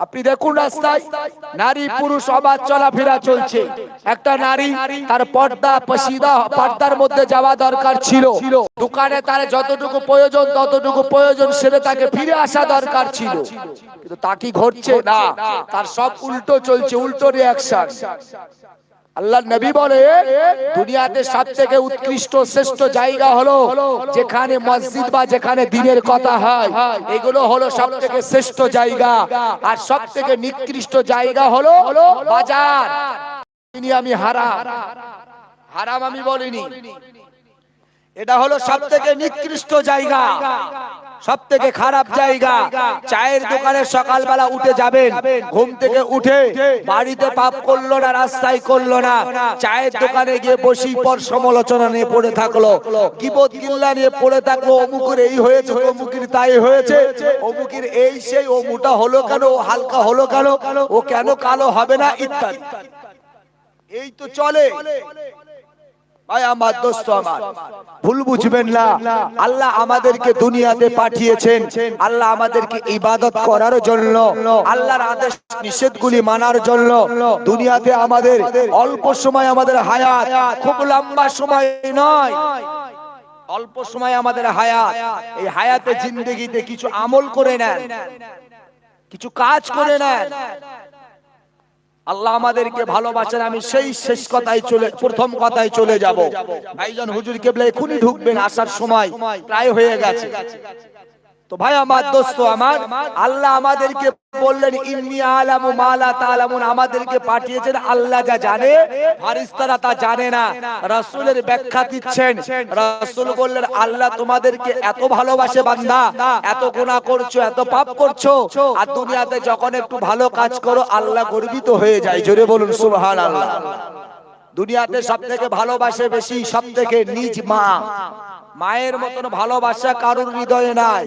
আপনি দেখুন রাস্তায় নারী পুরুষ অবাধ চলাফেরা চলছে। একটা নারী তার পর্দা পশিদা পর্দার মধ্যে যাওয়া দরকার ছিল। দোকানে তার যতটুকু প্রয়োজন ততটুকু প্রয়োজন সেরে তাকে ফিরে আসা দরকার ছিল। কিন্তু তা কি ঘটছে? না। তার সব উল্টো চলছে উল্টো রিয়াকশন আল্লাহ নবী বলে, দুনিয়াতে সব থেকে উৎকৃষ্ট, শ্রেষ্ঠ জায়গা হলো যেখানে মসজিদ বা যেখানে দিনের কথা হয়। এগুলো হলো সব থেকে শ্রেষ্ঠ জায়গা। আর সব থেকে নিকৃষ্ট জায়গা হলো বাজার। তিনি আমি হারাম। হারাম আমি বলিনি। এটা হলো সব থেকে নিকৃষ্ট জায়গা। সব থেকে খারাপ জায়গা চায়ের দোকানে সকালবেলা উঠে যাবেন ঘুম থেকে উঠে বাড়িতে পাপ করল না রাস্তায় করল না চায়ের দোকানে গিয়ে বসি পর সমালোচনা নিয়ে পড়ে থাকল। কিবোধ কিল্লা নিয়ে পড়ে থাকল অমুকের এই হয়েছে অমুকের তাই হয়েছে অমুকের এই সেই ও মোটা হলো কেন ও হালকা হলো কেন ও কেন কালো হবে না ইত্যাদি এই তো চলে। ভাই আমার দোস্ত আমার। ভুল বুঝবেন না। আল্লাহ আমাদেরকে দুনিয়াতে পাঠিয়েছেন। আল্লাহ আমাদেরকে ইবাদত করার জন্য আল্লাহর আদেশ নিষেধগুলি মানার জন্য দুনিয়াতে আমাদের অল্প সময় আমাদের হায়াত খুব লম্বা সময় নয়। অল্প সময় আমাদের হায়াত। এই হায়াতে জিন্দগিতে কিছু আমল করে নেন। কিছু কাজ করে নেন। আল্লাহ আমাদেরকে ভালোবাসেন, আমি সেই শেষ কথায় চলে, প্রথম কথায় চলে যাব। ভাইজান হুজুর কেবলা এখনই ঢুকবেন, আসার সময় প্রায় হয়ে গেছে। তো ভাই আমার দোস্ত আমার আল্লাহ আমাদেরকে বললেন ইন্নি আলামু মালা তালামুন আমাদেরকে পাঠিয়েছেন আল্লাহ যা জানে ফারিস্তারা তা জানে না রাসূলের ব্যাখ্যা দিচ্ছেন। রাসূল বললেন আল্লাহ তোমাদেরকে এত ভালোবাসে বান্দা এত গুনাহ করছ এত পাপ করছ আর দুনিয়াতে যখন একটু ভালো কাজ করো আল্লাহ গর্বিত হয়ে যায়। জোরে বলুন সুবহানাল্লাহ। দুনিয়াতে সব থেকে ভালোবাসে বেশি সব থেকে নিজ মা। মায়ের মতন ভালোবাসা কারুর হৃদয়ে নাই।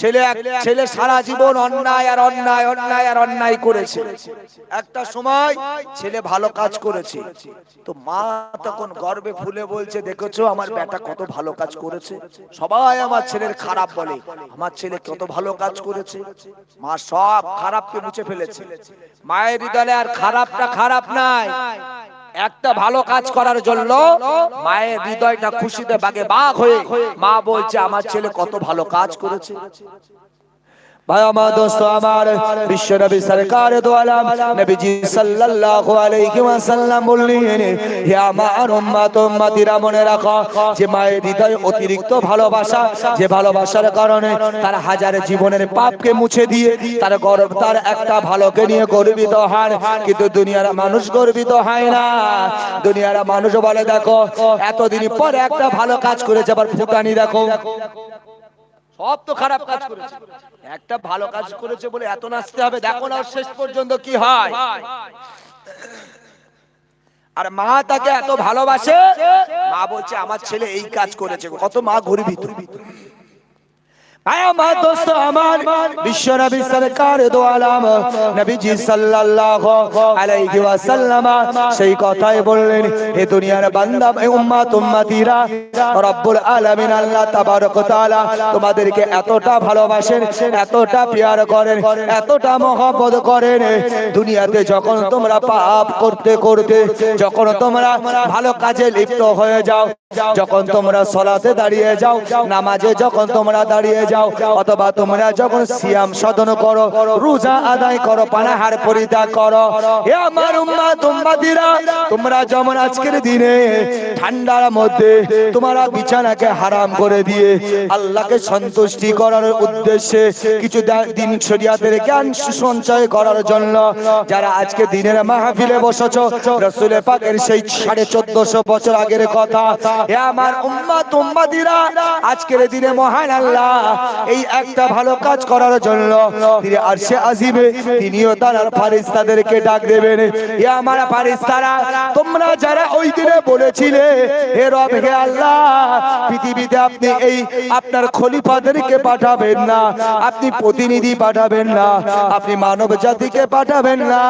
ছেলে ছেলে সারা জীবন অন্যায় আর অন্যায় অন্যায় আর অন্যায় করেছে। একটা সময় ছেলে ভালো কাজ করেছে। তো মা তখন গর্বে ফুলে বলছে দেখেছ আমার বেটা কত ভালো কাজ করেছে? সবাই আমার ছেলের খারাপ বলে। আমার ছেলে কত ভালো কাজ করেছে। মা সব খারাপকে মুছে ফেলেছে। মায়ের হৃদয়ে আর খারাপটা খারাপ নাই। একটা ভালো কাজ করার জন্য মায়ের হৃদয়টা খুশিতে বাগে বাঘ হয়ে মা বলছে, আমার ছেলে কত ভালো কাজ করেছে। ভাই আমার দোস্ত, আমার বিশ্ব নবী সরকার দো নবীজি সাল্লাল্লাহু আলাইহি ওয়াসাল্লাম বললেন, হে আমার উম্মত, উম্মতিরা মনে রাখো, যে মায়ের অতিরিক্ত ভালোবাসা, যে ভালোবাসার কারণে তার হাজার জীবনের পাপকে মুছে দিয়ে তার গর্ব, তার একটা ভালোকে নিয়ে গর্বিত হয় কিন্তু দুনিয়ার মানুষ গর্বিত হয় না। দুনিয়ার মানুষ বলে, দেখো, এতদিন পর একটা ভালো কাজ করেছে, আবার ফুটানি দেখো। সব তো খারাপ কাজ করেছে। একটা ভালো কাজ করেছে বলে এত নাচতে হবে দেখো না শেষ পর্যন্ত কি হয়। আর মা তাকে এত ভালোবাসে মা বলছে আমার ছেলে এই কাজ করেছে কত মা গর্বিত। আয় তোমাদেরকে এতটা ভালোবাসেন, এতটা করেন, এতটা মহব্বত করেন, দুনিয়াতে যখন তোমরা পাপ করতে করতে, যখন তোমরা ভালো কাজে লিপ্ত হয়ে যাও, যখন তোমরা সলাতে দাঁড়িয়ে যাও, নামাজে যখন তোমরা দাঁড়িয়ে যাও, অথবা তোমরা যখন সিয়াম সাধন করো, রোজা আদায় করো, পানাহার পরিত্যাগ করো। হে আমার উম্মাত, উম্মাতিরা, তোমরা যেমন আজকের দিনে ঠান্ডার মধ্যে তোমরা বিছানাকে হারাম করে দিয়ে আল্লাহকে সন্তুষ্টি করার উদ্দেশ্যে কিছু দিন শরিয়াতের জ্ঞান সঞ্চয় করার জন্য যারা আজকে দিনের মাহফিলে বসেছো রসুলে পাকের সেই সাড়ে চোদ্দশো বছর আগের কথা। হে আমার উম্মাত, উম্মাতিরা, আজকের দিনে মহান আল্লাহ এই একটা ভালো কাজ করার জন্য। তিনি আরশে আজিবে। তিনিও তার ফারিস্তাদেরকে ডাক দেবেন। হে আমার ফারিস্তারা, তোমরা যারা ওই দিনে বলেছিলে, হে রব, হে আল্লাহ, পৃথিবীতে আপনি এই আপনার খলিফাদেরকে পাঠাবেন না, আপনি প্রতিনিধি পাঠাবেন না, আপনি মানব জাতিকে পাঠাবেন না।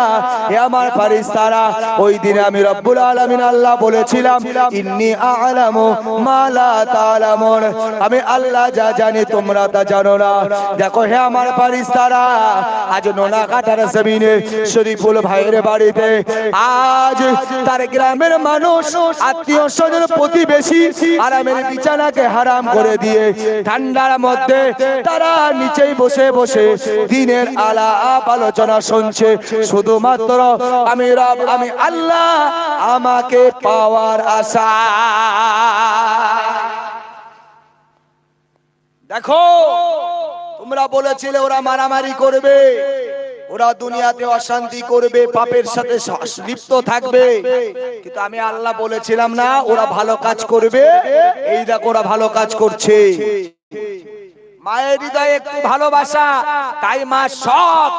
হে আমার ফারিস্তারা, ওই দিনে আমি রব্বুল আলামিন আল্লাহ বলেছিলাম, ইন্নি আলামু মা লা তালামুন। আমি আল্লাহ যা জানি তোমরা তা জানো না। দেখো হে আমার পারিস তারা আজ নোনা কাটার জমিনে শরীফুল ভাইয়ের বাড়িতে আজ তার গ্রামের মানুষ, আত্মীয় স্বজন, প্রতিবেশী আরামের বিছানাকে হারাম করে দিয়ে ঠান্ডার মধ্যে তারা নিচেই বসে বসে দিনের আলাপ আলোচনা শুনছে। শুধুমাত্র আমি রব, আমি আল্লাহ, আমাকে পাওয়ার আশা। দেখো, তোমরা বলেছিলে ওরা মারামারি করবে, ওরা দুনিয়াতে অশান্তি করবে, পাপের সাথে লিপ্ত থাকবে। কিন্তু আমি আল্লাহ বলেছিলাম না, ওরা ভালো কাজ করবে। এই দেখো ওরা ভালো কাজ করছে। মায়ের হৃদয়ে একটু ভালোবাসা, তাই মা সব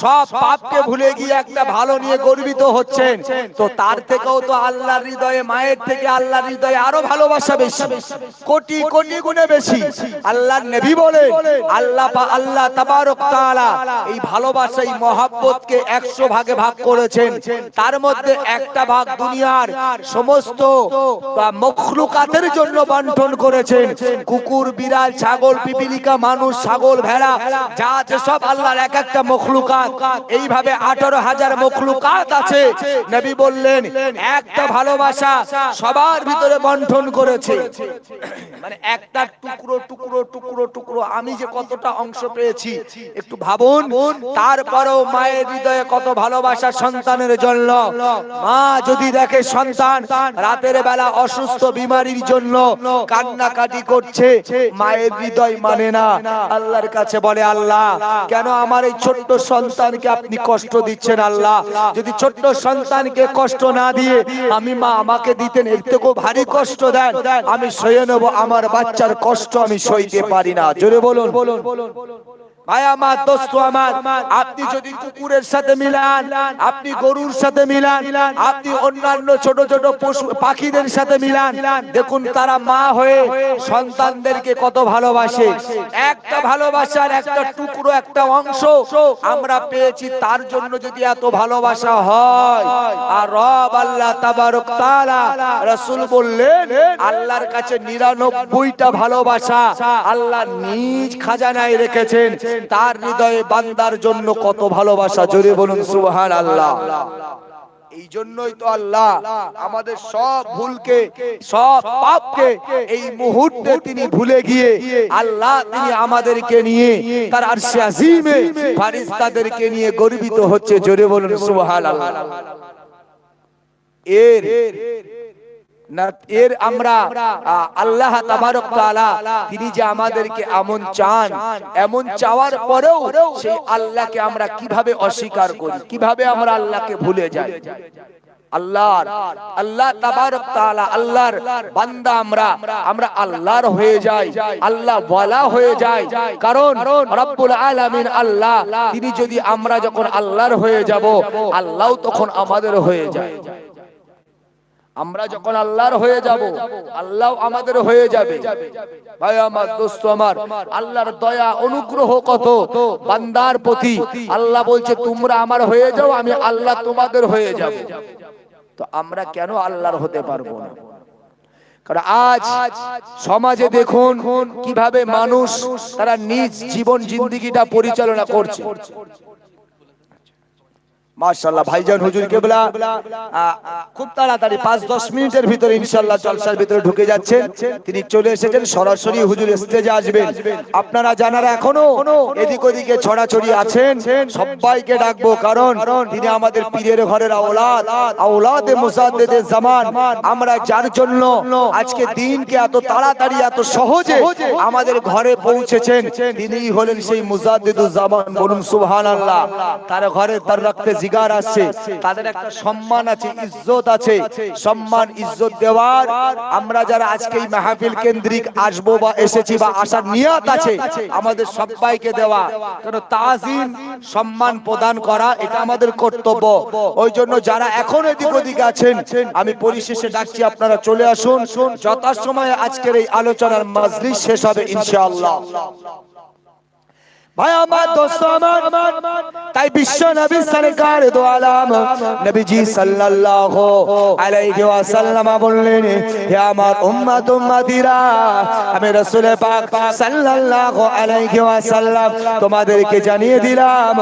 সব পাপকে ভুলে গিয়ে একটা ভালো নিয়ে গর্বিত হচ্ছেন। তো তার থেকেও তো আল্লাহর হৃদয়ে, মায়ের থেকে আল্লাহর হৃদয়ে আরও ভালোবাসা বেশি। কোটি কোটি গুণে বেশি। আল্লাহর নবী বলে আল্লাহ আল্লাহ তাবারক তাআলা এই ভালোবাসা, এই মহাব্বতকে 100 ভাগে ভাগ করেছেন। তার মধ্যে একটা ভাগ দুনিয়ার সমস্ত মখলুকাতের জন্য বন্টন করেছেন। কুকুর, বিড়াল, ছাগল, পিপিলিকা, মানুষ, ছাগল, ভেড়া, যা সব আল্লাহর এক একটা মখলুকাত এইভাবে আঠারো হাজার মখলুকাত আছে। নবী বললেন, একটা ভালোবাসা সবার ভিতরে বন্টন করেছে। মানে একটা টুকরো টুকরো টুকরো টুকরো। আমি যে কতটা অংশ পেয়েছি, একটু ভাবুন। তারপরেও মায়ের হৃদয়ে কত ভালোবাসা সন্তানের জন্য। মা যদি দেখে সন্তান রাতের বেলা অসুস্থ বিমারির জন্য কান্নাকাটি করছে, মায়ের হৃদয় মানে না। আল্লাহর কাছে বলে, আল্লাহ, কেন আমার এই ছোট্ট সন্তানকে আপনি কষ্ট দিচ্ছেন আল্লাহ। যদি ছোট্ট সন্তানকে কষ্ট না দিয়ে আমি মা আমাকে দিতেন, এর থেকেও ভারী কষ্ট দেন, আমি সয়ে নেব। আমার বাচ্চার কষ্ট আমি সইতে পারি না। জোরে বলুন। আমার দোস্ত, আমার। আপনি যদি কুকুরের সাথে মিলান, আপনি গরুর সাথে মিলান, আপনি অন্যান্য ছোট ছোট পশু, পাখিদের সাথে মিলান, দেখুন তারা মা হয়ে সন্তানদেরকে কত ভালোবাসে। একটা ভালোবাসার একটা টুকরো, একটা অংশ আমরা পেয়েছি, তার জন্য যদি এত ভালোবাসা হয়। আর রব আল্লাহ তাবারক বললেন, আল্লাহর কাছে 99টা ভালোবাসা আল্লাহ নিজ খাজানায় রেখেছেন। তার হৃদয়ে বান্দার জন্য কত ভালোবাসা, জোরে বলুন সুবহান আল্লাহ এই জন্যই তো আল্লাহ আমাদের সব ভুলকে, সব পাপকে এই মুহূর্তে তিনি ভুলে গিয়ে আল্লাহ তিনি আমাদেরকে নিয়ে তার আরশে আজিমে ফারিস্তাদেরকে নিয়ে গর্বিত হচ্ছে, জোরে বলুন সুবহান আল্লাহ এর এর আমরা আল্লাহ তিনি যে আমাদেরকে এমন চান, এমন চাওয়ার পরেও সেই আল্লাহকে আমরা কীভাবে অস্বীকার করি? কীভাবে আমরা আল্লাহকে ভুলে যাই? হয়ে হয়ে তিনি যদি আমরা যখন আল্লাহর হয়ে যাব তখন আমাদের হয়ে যায়। আমরা যখন আল্লাহর হয়ে যাব আল্লাহ আমাদের হয়ে যাবে। ভাই আমার দোস্ত আমার, আল্লাহর দয়া, অনুগ্রহ কত? বান্দার প্রতি আল্লাহ বলছে, তোমরা আমার হয়ে যাও, আমি আল্লাহ তোমাদের হয়ে যাব। তো আমরা কেন আল্লাহর হতে পারব না? কারণ আজ সমাজে দেখুন কীভাবে মানুষ তারা নিজ জীবন, জিন্দিগিটা পরিচালনা করছে। মাশাআল্লাহ ভাইজান হুজুর কেবলা। খুব তাড়াতাড়ি পাঁচ দশ মিনিটের ভিতরে ইনশাআল্লাহ জলসার ভিতরে ঢুকে যাচ্ছেন। তিনি চলে এসেছেন সরাসরি হুজুর স্টেজে আসবেন। আপনারা জানারা এখনও এদিক ওদিকে ছড়াছড়ি আছেন। সবাইকে ডাকবো কারণ তিনি আমাদের পীরের ঘরের আওলাদ। আওলাদে। মুসাদ্দেদে জামান। আমরা যার জন্য আজকে দিনকে এত তাড়াতাড়ি এত সহজে আমাদের ঘরে পৌঁছেছেন। তিনিই হলেন সেই মুজাদ্দিদুজ জামান। বলুন সুবহানাল্লাহ। তার ঘরে তার রক্তে জিগার আছে, তাদের একটা সম্মান আছে, ইজ্জত আছে। সম্মান, ইজ্জত দেওয়ার আমরা যারা আজকে এই মাহফিল কেন্দ্রিক আসব বা এসেছি বা আসার নিয়ত আছে, আমাদের সবাইকে দেওয়া। কেন তাজিম সম্মান প্রদান করা, এটা আমাদের কর্তব্য। ওই জন্য যারা এখন এদিক ওদিক আছেন, আমি পরিশেষে ডাকছি, আপনারা চলে আসুন। যথাসময়ে আজকের এই আলোচনার মাজলিস শেষ হবে, ইনশাআল্লাহ। তাই বিশ্ব নবী সরকার নবীজি সাল্লাল্লাহু আলাইহি ওয়াসাল্লাম বললেন, হে আমার উম্মত উম্মতিরা, আমি রাসূল পাক সাল্লাল্লাহু আলাইহি ওয়াসাল্লাম তোমাদেরকে জানিয়ে দিলাম,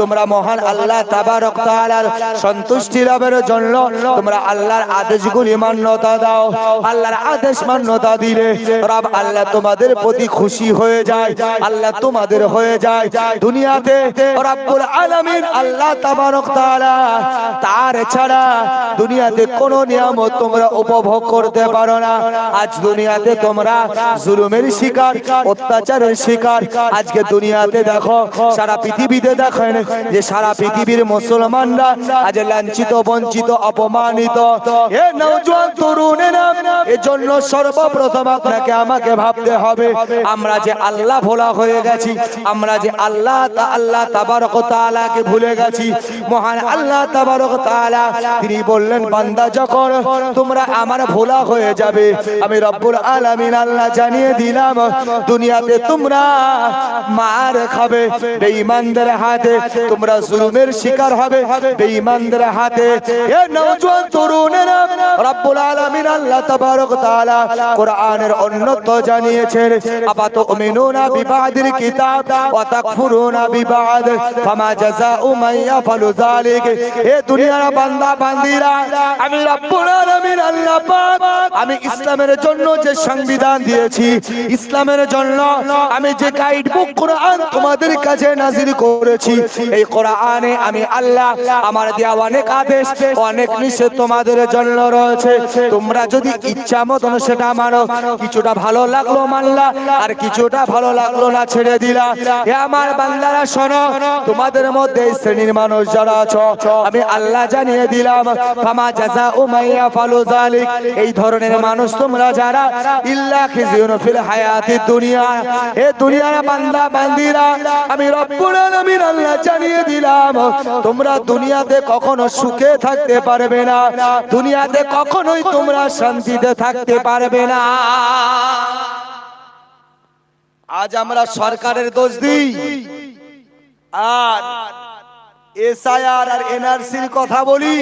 তোমরা মহান আল্লাহ তাবারক তাআলার সন্তুষ্টি লাভের জন্য তোমরা আল্লাহর আদেশগুলি মান্যতা দাও। আল্লাহর আদেশ মান্যতা দিলে রব আল্লাহ তোমাদের প্রতি খুশি হয়ে যায়। আল্লাহ তোমাদের হয়ে যায়। দুনিয়াতে আলামিন আল্লাহ তাবারক তাআলা তার ছাড়া দুনিয়াতে কোন নিয়ামত তোমরা উপভোগ করতে পারো না। আজ দুনিয়াতে তোমরা জুলুমের শিকার, অত্যাচারের শিকার। আজকে দুনিয়াতে দেখো, সারা পৃথিবীতে দেখেন যে সারা পৃথিবীর মুসলমানরা আজ লাঞ্ছিত, বঞ্চিত, অপমানিত। এ নওজোয়ান এজন্য সর্বপ্রথম আপনাকে আমাকে ভাবতে হবে, আমরা যে আল্লাহ ভোলা হয়ে গেছি, আমরা যে আল্লাহ তা- আল্লাহ তাবারক তাআলাকে ভুলে গেছি। মহান আল্লাহ তাবারক তাআলা তিনি বললেন বান্দা যখন তোমরা আমার ভোলা হয়ে যাবে আমি রব্বুল আলামিন আল্লাহ জানিয়ে দিলাম দুনিয়াতে তোমরা মার খাবে বেঈমানদের হাতে তোমরা জুলুমের শিকার হবে বেঈমানদের হাতে এ নওজোয়ান তরুণেরা রব্বুল আলামিন আল্লাহ তাবারক তাআলা কোরআনের অন্যত্ব জানিয়েছেন আপাত উমিনুনা বিবাদিল কিতাব তাকফুরুনা বিবাদ ফামা জাযাউ মান ইয়াফালু যালিক হে দুনিয়ার বান্দা, বান্দিরা, আমি রব্বুল আলামিন, আল্লাহ পাক, আমি ইসলামের জন্য যে সংবিধান দিয়েছি, ইসলামের জন্য আমি যে গাইড বুক কোরআন তোমাদের কাছে নাজির করেছি, এই কোরআনে আমি আল্লাহ আমার দেওয়া অনেক আদেশ, অনেক নিষেধ তোমাদের জন্য রয়েছে। তোমরা যদি ইচ্ছা মতন সেটা মানো, কিছুটা ভালো লাগল মানলা, আর কিছুটা ভালো লাগল না ছেড়ে দিলা। আমার বান্দারা, শোনো, তোমাদের মধ্যে শ্রেণির মানুষ যারা আছো, আমি আল্লাহ জানিয়ে দিলাম, ফামা জাযা উমাইয়া ফালু জালিক এই ধরনের মানুষ তোমরা যারা, ইল্লা খিজিউন ফিল হায়াতিদ দুনিয়া। হে দুনিয়ার বান্দা, বান্দিরা, আমি রব্বুল আলামিন আল্লাহ জানিয়ে দিলাম, তোমরা দুনিয়াতে কখনো সুখে থাকতে পারবে না, দুনিয়াতে কখনোই তোমরা শান্তিতে থাকতে পারবে না। আজ আমরা সরকারের দোষ দিই। আর এসআইআর আর এনআরসির কথা বলি।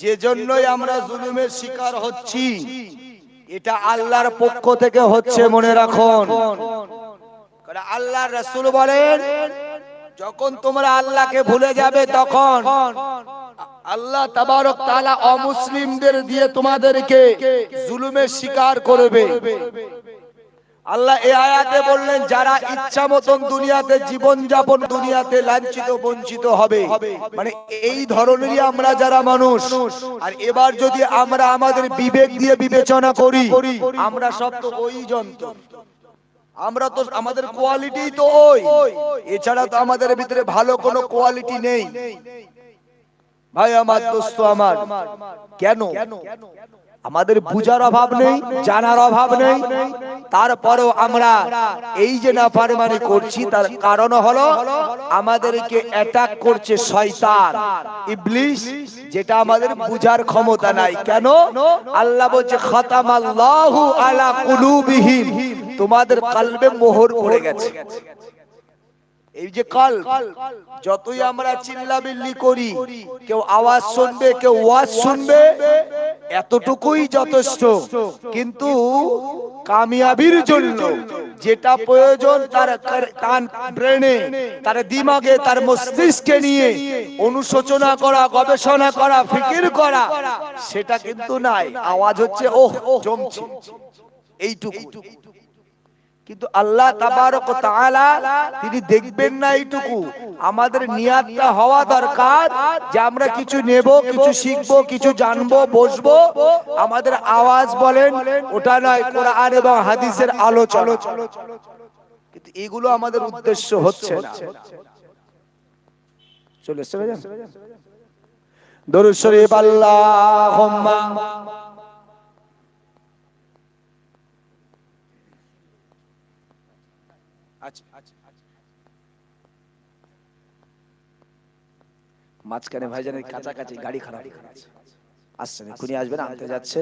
যে জন্যই আমরা জুলুমের শিকার হচ্ছি। এটা আল্লাহর পক্ষ থেকে হচ্ছে, মনে রাখুন। আল্লাহর রাসূল বলেন, যখন তোমরা আল্লাহকে ভুলে যাবে তখন আল্লাহ তাবারক তাআলা অমুসলিমদের দিয়ে তোমাদেরকে জুলুমের শিকার করবে। আল্লাহ এই আয়াতে বললেন, যারা ইচ্ছা মতন দুনিয়াতে জীবন যাপন দুনিয়াতে লাঞ্ছিত, বঞ্চিত হবে। মানে এই ধরনেরই আমরা যারা মানুষ, আর এবার যদি আমরা আমাদের বিবেক দিয়ে বিবেচনা করি, আমরা সব তো ওই যন্ত্র। আমরা তো আমাদের কোয়ালিটি তো ওই। এছাড়া তো আমাদের ভিতরে ভালো কোনো কোয়ালিটি নেই। ভাই, আমার দোস্ত আমার, কেন? আমাদের বুঝার অভাব নেই জানার অভাব নেই। তারপরেও আমরা এই যে না পারমানি করছি তার কারণ হলো আমাদেরকে অ্যাটাক করছে শয়তান। ইবলিশ যেটা আমাদের বুঝার ক্ষমতা নাই। কেন? আল্লাহ বলছে খতামাল্লাহু আলা কুলুবিহিম। তোমাদের কলবে মোহর পড়ে গেছে। এই যে কাল যতই আমরা চিল্লাবিল্লি করি কেউ আওয়াজ শুনবে কেউ ওয়াজ শুনবে এতটুকুই যথেষ্ট। কিন্তু কামিয়াবির জন্য যেটা প্রয়োজন তার তার ব্রেনে তার দিমাগে তার মস্তিষ্কে নিয়ে অনুশোচনা করা গবেষণা করা ফিকির করা সেটা কিন্তু নাই। আওয়াজ হচ্ছে ওহ জমছে। এইটুকু। কিন্তু আল্লাহ তাবারক তাআলা তিনি দেখবেন না এইটুকু। আমাদের নিয়াতটা হওয়া দরকার যে আমরা কিছু নেব, কিছু শিখব, কিছু জানব, বসবো। আমাদের আওয়াজ বলেন, ওটা নয়, কোরআন এবং হাদিসের আলোচনা। কিন্তু এগুলো আমাদের উদ্দেশ্য হচ্ছে না। চলে ভাইজান? দরুদ শরীফ মাঝখানে ভাইজানের কাছাকাছি গাড়ি খারাপ হয়ে গেছে। আসছেন এক্ষুনি আসবেন আনতে যাচ্ছে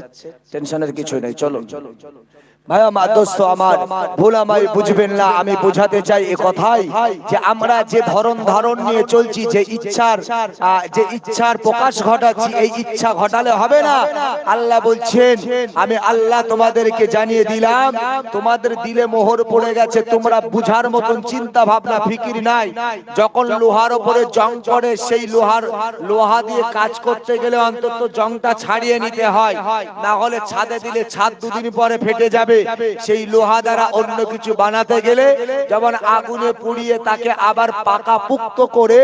টেনশনের কিছু নেই চলো ভাই আমার দোস্ত আমার। ভুল আমায় বুঝবেন না আমি বোঝাতে চাই এ কথাই যে আমরা যে ধরন ধারণ নিয়ে চলছি যে ইচ্ছার যে ইচ্ছার প্রকাশ ঘটাচ্ছি এই ইচ্ছা ঘটালে হবে না। আল্লাহ বলছেন আমি আল্লাহ তোমাদেরকে জানিয়ে দিলাম তোমাদের দিলে মোহর পড়ে গেছে তোমরা বুঝার মতন চিন্তা ভাবনা ফিকির নাই। যখন লোহার উপরে জং পড়ে সেই লোহার লোহা দিয়ে কাজ করতে গেলে অন্তত জংটা ছাড়িয়ে নিতে হয়। না হলে ছাদে দিলে ছাদ দুদিন পরে ফেটে যাবে। সেই লোহা দ্বারা অন্য কিছু বানাতে গেলে যেমন আগুনে পুড়িয়ে তাকে আবার পাকা পুক্ত করে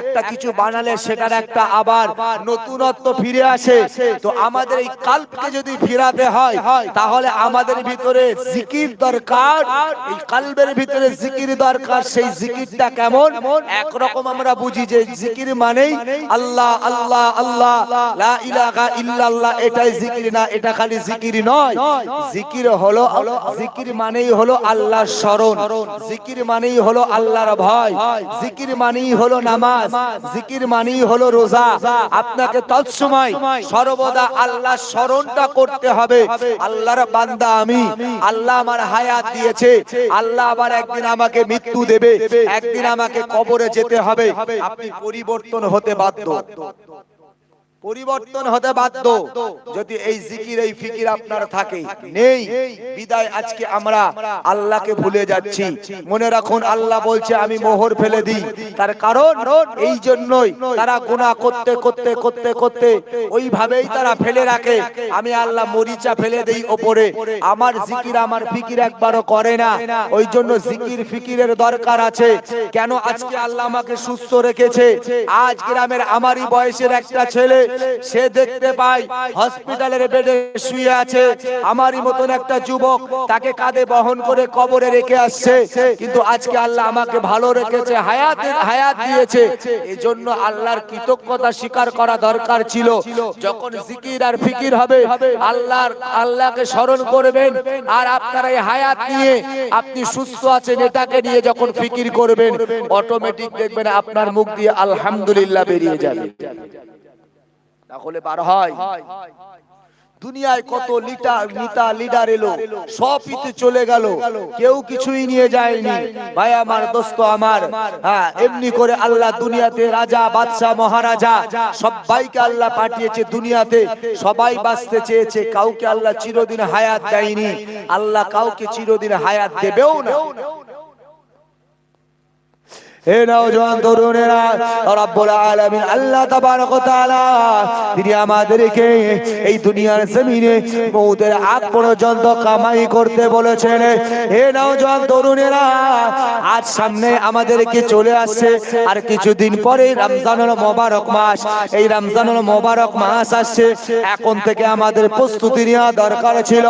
একটা কিছু বানালে সেটার একটা আবার নতুনত্ব ফিরে আসে। তো আমাদের এই কাল্পকে যদি ফিরাতে হয়, তাহলে আমাদের ভিতরে জিকির দরকার। এই কাল্পের ভিতরে জিকির দরকার। সেই জিকিরটা কেমন? একরকম আমরা বুঝি যে জিকির মানেই আল্লাহ আল্লাহ আল্লাহ, লা ইলাহা ইল্লাল্লাহ, এটাই জিকির না, এটা খালি জিকির নয়। জিকির হলো জিকির মানেই হলো আল্লাহর স্মরণ। জিকির মানেই হলো আল্লাহর ভয়। জিকির মানেই হলো নামাজ। জিকির মানেই হলো রোজা। আপনাকে তৎসময় সর্বদা আল্লাহ স্মরণটা করতে হবে। আল্লাহর বান্দা আমি। আল্লাহ আমার হায়াত দিয়েছে। আল্লাহ আবার একদিন আমাকে মৃত্যু দেবে। একদিন আমাকে কবরে যেতে হবে। আপনি পরিবর্তন হতে বাধ্য। পরিবর্তন হতে বাধ্য। যদি এই জিকির, এই ফিকির আপনার থাকে, নেই, বিদায় আজকে আমরা আল্লাহকে ভুলে যাচ্ছি। মনে রাখুন, আল্লাহ বলছে, আমি মোহর ফেলে দিই। তার কারণ এই জন্যই তারা গুণা করতে করতে করতে করতে ওইভাবেই তারা ফেলে রাখে। আমি আল্লাহ মরিচা ফেলে দেই ওপরে। আমার জিকির, আমার ফিকির একবারও করে না। ওই জন্য জিকির, ফিকিরের দরকার আছে। কেন আজকে আল্লাহ আমাকে সুস্থ রেখেছে? আজ গ্রামের আমারই বয়সের একটা ছেলে সে দেখতে পায় হসপিটালের বেডে শুয়ে আছে। আমারই মতন একটা যুবক, তাকে কাঁধে বহন করে কবরে রেখে আসছে। কিন্তু আজকে আল্লাহ আমাকে ভালো রেখেছে, হায়াত হায়াত দিয়েছে। এই জন্য আল্লাহর কৃতজ্ঞতা স্বীকার করা দরকার ছিল। যখন জিকির আর ফিকির হবে, আল্লাহর, আল্লাহকে স্মরণ করবেন। আর আপনার এই হায়াত নিয়ে আপনি সুস্থ আছেন, এটাকে নিয়ে যখন ফিকির করবেন অটোমেটিক দেখবেন আপনার মুখ দিয়ে আলহামদুলিল্লাহ বেরিয়ে যাবে। তাহলে বার হয়। দুনিয়ায় কত লিটার নেতা লিডার এলো সব ইতে চলে গেল। কেউ কিছুই নিয়ে যায়নি। ভাই আমার দোস্ত আমার হ্যাঁ এমনি করে আল্লাহ দুনিয়াতে রাজা বাদশাহ মহারাজা সবাইকে আল্লাহ পাঠিয়েছে দুনিয়াতে। সবাই বাঁচতে চেয়েছে কাউকে আল্লাহ চিরদিন হায়াত দেয়নি। আল্লাহ কাউকে চিরদিন হায়াত দেবেও না। হে নওজোয়ান তরুণেরা, রব্বুল আলামিন, আল্লাহ তাবারক তাআলা, তিনি আমাদেরকে এই দুনিয়ার জমিনে আগ পর্যন্ত কামাই করতে বলেছেন। হে নওজোয়ান তরুণেরা, আজ সামনে আমাদেরকে চলে আসছে, আর কিছুদিন পরে রমজানুল মোবারক মাস, এই রমজানুল মোবারক মাস আসছে। এখন থেকে আমাদের প্রস্তুতি নেওয়া দরকার ছিল।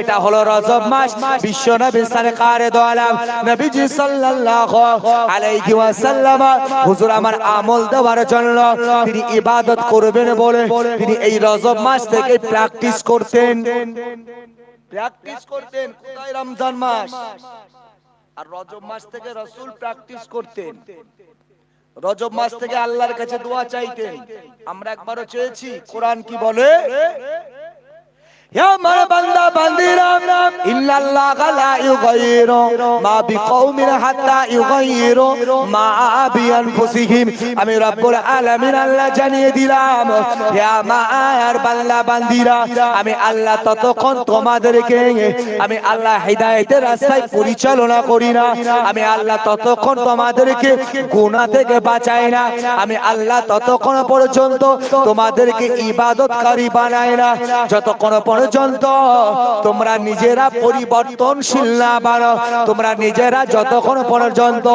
এটা হলো রজব মাস। বিশ্ব নবী সরকারে দো আলম, নবীজি সাল্লাল্লাহু আলাইহি ওয়াসাল্লাম, হুজুর আমার আমল দেওয়ার জন্য তিনি ইবাদত করবেন বলে তিনি এই রজব মাস থেকে প্র্যাকটিস করতেন। প্র্যাকটিস করতেন, কোথায় রমজান মাস? আর রজব মাস থেকে রসুল প্র্যাকটিস করতেন। রজব মাস থেকে আল্লাহর কাছে দোয়া চাইতেন। আমরা একবারও চেয়েছি, কোরআন কি বলে? আমার বান্দা বান্দিরা ইল্লাল্লাহ লা ইউগাইরু মা বিকৌমিন হাত্তা ইউগাইরু মা বিআনফুসিহিম। আমি রব্বুল আলামিন আল্লাহ জানিয়ে দিলাম হে আমার বান্দা, বান্দিরা, আমি আল্লাহ ততক্ষণ তোমাদেরকে, আমি আল্লাহ হিদায়াতের রাস্তায় পরিচালনা করি না। আমি আল্লাহ ততক্ষণ তোমাদেরকে গুনাহ থেকে বাঁচাই না। আমি আল্লাহ ততক্ষণ পর্যন্ত তোমাদেরকে ইবাদতকারী বানাই না। যতক্ষণ পর্যন্ত তোমরা নিজেরা পরিবর্তনশীল না বানো তোমরা নিজেরা যতক্ষণ পর্যন্ত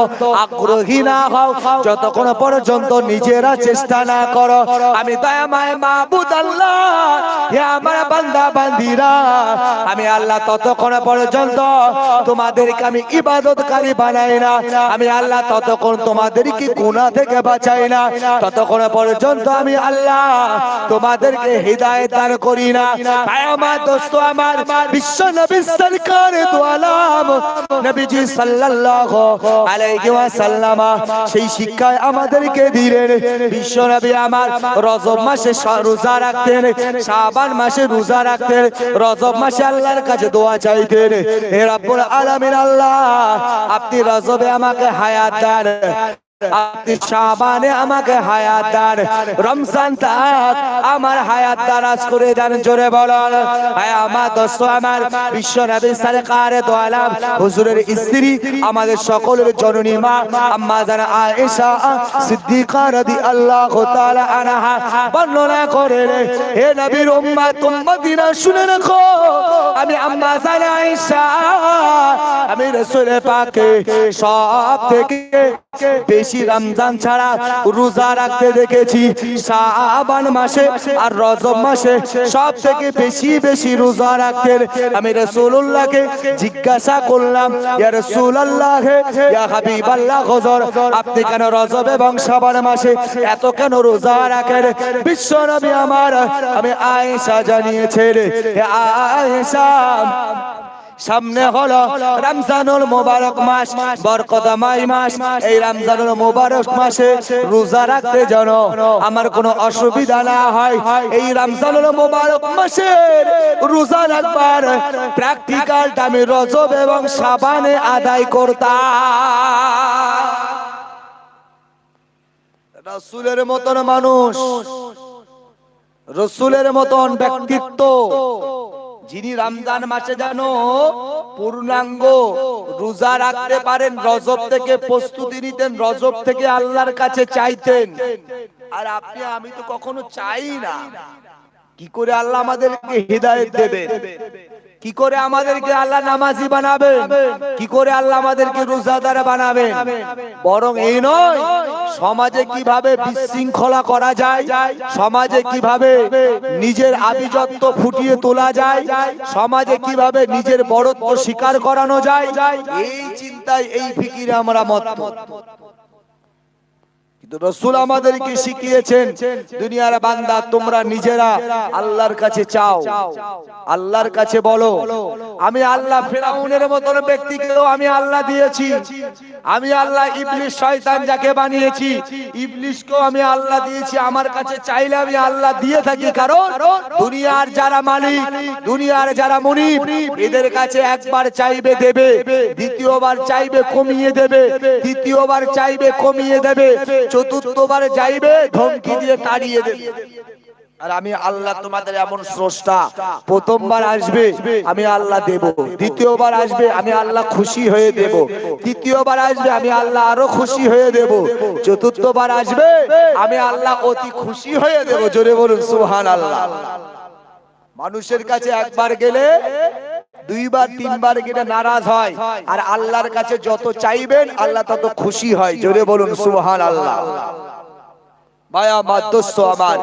আগ্রহী না হও, যতক্ষণ পর্যন্ত নিজেরা চেষ্টা না করো। আমি মাহবুদ আল্লাহ আমার বান্দা বান্দিরা। আমি আল্লাহ ততক্ষণ পর্যন্ত তোমাদেরকে আমি ইবাদতকারী বানাই না। আমি আল্লাহ ততক্ষণ তোমাদেরকে গুনাহ থেকে বাঁচাই না। ততক্ষণ পর্যন্ত আমি আল্লাহ তোমাদেরকে হৃদায়ত দান করি না। আমার দোস্ত, আমার বিশ্ব নবী সরকার দু আলাম নবীজি সাল্লাল্লাহু আলাইহি ওয়াসাল্লাম সেই শিক্ষায় আমাদেরকে দিলেন। বিশ্ব নবী আমার রজব মাসে রোজা রাখতেন, শাবান মাসে রোজা রাখতেন। রজব মাসে আল্লাহর কাছে দোয়া চাইতেন। হে রব্বুল আলামিন আল্লাহ, আপনি রজবে আমাকে হায়াত দেন। শাবানে আমাকে হায়াত দান। রমজান তাক আমার হায়াত দারাজ করে দেন, জোরে বলন। আয় আমার দোস্ত, আমার বিশ্ব নবী সরকারে দোয়ালাম হুজুরের স্ত্রী, আমাদের সকলের জননী মা, আম্মা জান আয়েশা সিদ্দিকা রাদিয়াল্লাহু তাআলা আনহা। বর্ণনা করে হে নবীর উম্মত উম্মতিনা শুনে রাখো, আমি আম্মা জান আয়েশা, আমি রাসূল পাকে সব থেকে বেশি রমজান ছাড়া রোজা রাখতে দেখেছি। শাবান মাসে আর রজব মাসে সব থেকে বেশি বেশি রোজা রাখতেন। আমি রাসূলুল্লাহকে জিজ্ঞাসা করলাম, ইয়া রাসূলুল্লাহ, ইয়া হাবিবাল্লাহ আপনি কেন রজব এবং শাবান মাসে এত কেন রোজা রাখেন? বিশ্ব নবী আমার, আমি আয়েশা জানিয়েছে আয়েশা সামনে হলো রমজানুল মোবারক মাস বরকদামাই মাস। এই রমজানুল মোবারক মাসে রোজা রাখতে যেন আমার কোনো অসুবিধা না হয়। এই রমজানুল মোবারক মাসে রোজা রাখবার প্র্যাকটিক্যালটা আমি রজব এবং সাবানে আদায় করতাম। রসুলের মতন মানুষ, রসুলের মতন ব্যক্তিত্ব যিনি রমজান মাসে যেন পূর্ণাঙ্গ রোজা রাখতে পারেন, রজব থেকে প্রস্তুতি নিতেন, রজব থেকে আল্লাহর কাছে চাইতেন। আর আপনি, আমি তো কখনো চাই না। কি করে আল্লাহ আমাদেরকে হৃদায়ত দেবেন? কি করে আমাদেরকে আল্লাহ নামাজি বানাবেন? কি করে আল্লাহ আমাদেরকে রোজাদার বানাবেন? বরং এই নয়, সমাজে কীভাবে বিশৃঙ্খলা করা যায়, সমাজে কীভাবে নিজের আভিজাত্য ফুটিয়ে তোলা যায়, সমাজে কীভাবে নিজের বড়ত্ব স্বীকার করানো যায়, এই চিন্তায় এই ফিকিরে আমরা মত রসুল আমাদেরকে শিখিয়েছেন, দুনিয়ার বান্দা তোমরা নিজেরা আল্লাহর কাছে চাও। আল্লাহর কাছে বলো, আমি আল্লাহ ফেরাউনের মতন ব্যক্তিকেও আমি আল্লাহ দিয়েছি। আমি আল্লাহ ইবলিশ শয়তান যাকে বানিয়েছি ইবলিশকেও আমি আল্লাহ দিয়েছি। আমার কাছে চাইলে আমি আল্লাহ দিয়ে থাকি, কারণ দুনিয়ার যারা মালিক, দুনিয়ার যারা মনিব, এদের কাছে একবার চাইবে দেবে, দ্বিতীয়বার চাইবে কমিয়ে দেবে, তৃতীয়বার চাইবে কমিয়ে দেবে চতুর্থবার চাইবে ধমকি দিয়ে তাড়িয়ে দেবে। আর আমি আল্লাহ তোমাদের এমন স্রষ্টা, প্রথমবার আসবে, আমি আল্লাহ দেব। দ্বিতীয়বার আসবে, আমি আল্লাহ খুশি হয়ে দেব। তৃতীয়বার আসবে, আমি আল্লাহ আরও খুশি হয়ে দেব। চতুর্থবার আসবে, আমি আল্লাহ অতি খুশি হয়ে দেব। জোরে বলুন সুবহান আল্লাহ মানুষের কাছে একবার গেলে দুইবার, তিনবার গেলে নারাজ হয়। আর আল্লাহর কাছে যত চাইবেন, আল্লাহ তত খুশি হয়। জোরে বলুন সুবহান আল্লাহ ভাইয়া মাদ্দস্য আমার।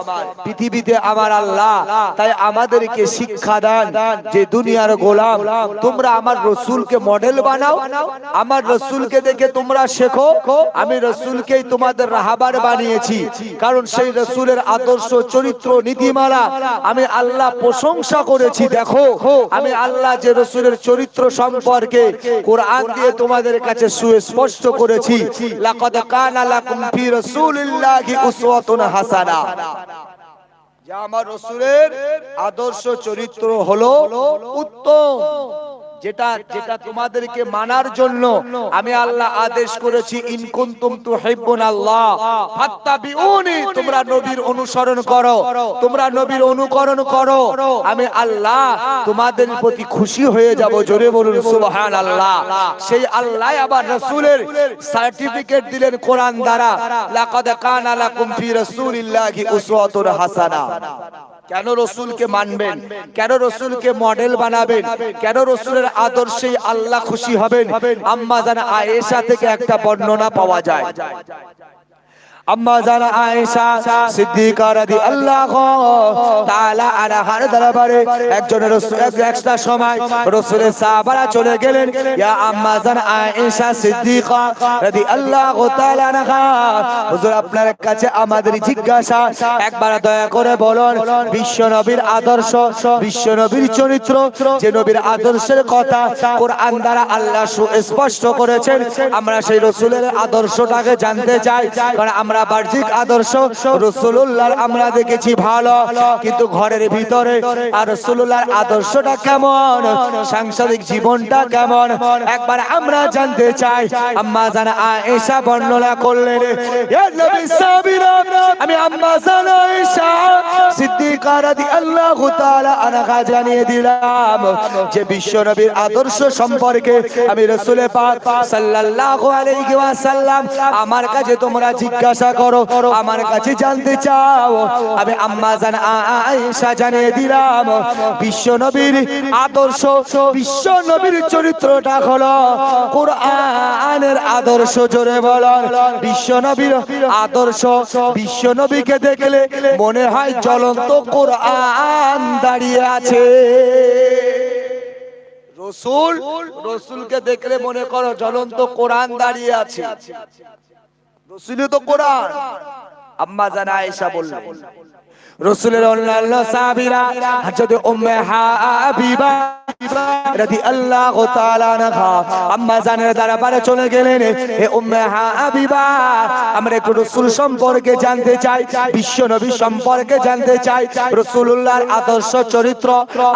পৃথিবীতে আমার আল্লাহ, তাই আমাদেরকে শিক্ষা দেন যে দুনিয়ার গোলাম, তোমরা আমার রসুলকে মডেল বানাও, আমার রসুলকে দেখে তোমরা শেখো, আমি রসুলকেই তোমাদের রাহাবার বানিয়েছি। কারণ সেই রসুলের আদর্শ, চরিত্র, নীতিমালা আমি আল্লাহ প্রশংসা করেছি, দেখো। আমি আল্লাহ যে রসুলের চরিত্র সম্পর্কে কোরআন দিয়ে তোমাদের কাছে সুস্পষ্ট করেছি। লাকাদ কানা লাকুম রাসূলিল্লাহি হাসানা। আমার রসুলের আদর্শ চরিত্র হলো উত্তম। যেটা যেটা তোমাদেরকে মানার জন্য আমি আল্লাহ আদেশ করেছি, ইন কুনতুম তুহিব্বুন আল্লাহ, ফাত্তাবিউনি, তোমরা নবীর অনুসরণ করো, তোমরা নবীর অনুকরণ করো। আমি আল্লাহ তোমাদের প্রতি খুশি হয়ে যাব, জোরে বলুন সুবহান আল্লাহ সেই আল্লাহ আবার রাসূলের সার্টিফিকেট দিলেন কোরআন দ্বারা, লাকাদ কানা লাকুম ফি রাসূলিল্লাহি উসওয়াতুন হাসানা। কেন রসুলকে মানবেন? কেন রসুলকে মডেল বানাবেন? কেন রসুলের আদর্শে আল্লাহ খুশি হবেন। আম্মা জানা আয়েশা থেকে একটা বর্ণনা পাওয়া যায়। আম্মা জানা আয়েশা সিদ্দিকা রাদিয়াল্লাহু তাআলা আনহার দরবারে একজন রাসূল একটা সময় রাসূলের সাহাবারা চলে গেলেন। ইয়া আম্মা জানা আয়েশা সিদ্দিকা রাদিয়াল্লাহু তাআলা আনহা, হুজুর আপনার কাছে আমাদের জিজ্ঞাসা, একবার দয়া করে বলুন, বিশ্ব নবীর আদর্শ, বিশ্ব নবীর চরিত্র, যে নবীর আদর্শের কথা কোরআন দ্বারা আল্লাহ সুস্পষ্ট করেছেন, আমরা সেই রসুলের আদর্শটাকে জানতে চাই, কারণ আমরা বাহ্যিক আদর্শ রসুল্লাহর আমরা দেখেছি ভালো। কিন্তু ঘরের ভিতরে আর রসুল্লাহর আদর্শটা কেমন? সাংসারিক জীবনটা কেমন? একবার আমরা জানতে চাই, আম্মা জানা আয়েশা বর্ণনা করলেন আমি আম্মা জানা আয়েশা সিদ্দিকা রাদিয়াল্লাহু তাআলা আনহা জানিয়ে দিলাম যে বিশ্ব নবীর আদর্শ সম্পর্কে আমি রাসূল পাক সাল্লাল্লাহু আলাইহি ওয়াসাল্লাম আমার কাছে তোমরা জিজ্ঞাসা করো, আমার কাছে জানতে চাও। আমি আম্মা জান আয়েশা জানিয়ে দিলাম, বিশ্ব নবীর আদর্শ, বিশ্ব নবীর চরিত্রটা হলো কোরআনের আদর্শ জোরে বলন। বিশ্ব নবীর আদর্শ, বিশ্ব নবীকে দেখলে মনে হয় জ্বলন্ত কোরআন দাঁড়িয়ে আছে। রসুল, রসুলকে দেখলে মনে করো জ্বলন্ত কোরআন দাঁড়িয়ে আছে। রসুল তো কোরআন। আম্মা জানা আয়েশা বললেন রসুলের অন্যান্য হযরত উম্মে হাবিবা রাদিয়াল্লাহু তাআলা আনহা, আম্মা জানের দরবারে চলে গেলেন, হে উম্মে হাবিবা, আমরা একটু সম্পর্কে জানতে চাই, বিশ্ব নবী সম্পর্কে জানতে চাই আদর্শ চরিত্র,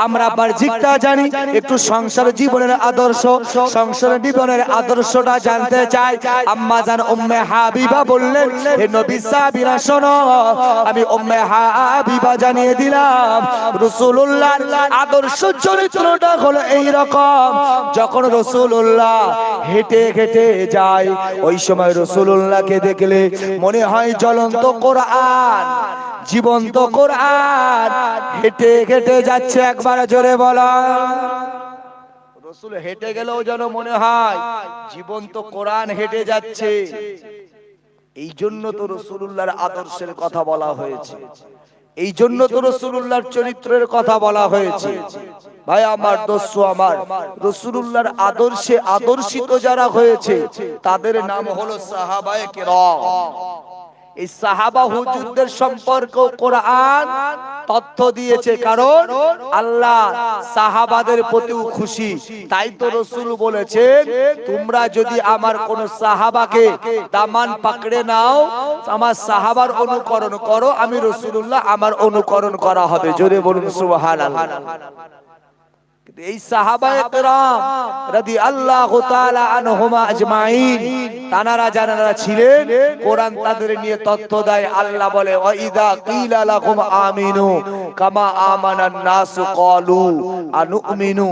আমরা বাহ্যিকটা জানি, একটু সংসার জীবনের আদর্শ, সংসার জীবনের আদর্শটা জানতে চাই। আম্মা জান উম্মে হাবিবা বললেন, হে নবী সাহাবীরা, শোনো, আমি উম্মে হাবিবা জানিয়ে দিলাম, রাসূলুল্লাহর আদর্শ চরিত্রটা হলো এই রকম যখন রাসূলুল্লাহ হেঁটে হেঁটে যায়, ওই সময় রাসূলুল্লাহকে দেখলে মনে হয় জ্বলন্ত কোরআন, জীবন্ত কোরআন। হেঁটে হেঁটে যাচ্ছে একবার জোরে বলা। রসুল হেঁটে গেলেও যেন মনে হয় জীবন্ত কোরআন হেঁটে যাচ্ছে। এই জন্য তো রসুল্লাহর আদর্শের কথা বলা হয়েছে। এই জন্য তো রসুল্লাহর চরিত্রের কথা বলা হয়েছে। ভাই, আমার দস্যু আমার। রসুল্লাহর আদর্শে আদর্শিত যারা হয়েছে, তাদের নাম হলো সাহাবায়ে কেরাম। এই সাহাবা হুজুরদের সম্পর্ক কোরআন তথ্য দিয়েছে। কারণ আল্লাহ সাহাবাদের প্রতিও খুশি। তাই তো রসুল বলেছেন, তোমরা যদি আমার কোন সাহাবাকে দামান পাকড়ে নাও, আমার সাহাবার অনুকরণ করো, আমি রসুল্লাহ আমার অনুকরণ করা হবে। জোরে বলুন, সুবহানাল্লাহ। কিন্তু এই সাহাবায়ে কেরাম রাদিয়াল্লাহু তাআলা আনহুমা আজমাইন। তানারা জানারা ছিলেন কোরআন তাদের নিয়ে তথ্য দেয় আল্লাহ বলে ওয়াইদা কিলা লাকুম আমিনু কামা আমানান নাসু ক্বালু আনুমিনু।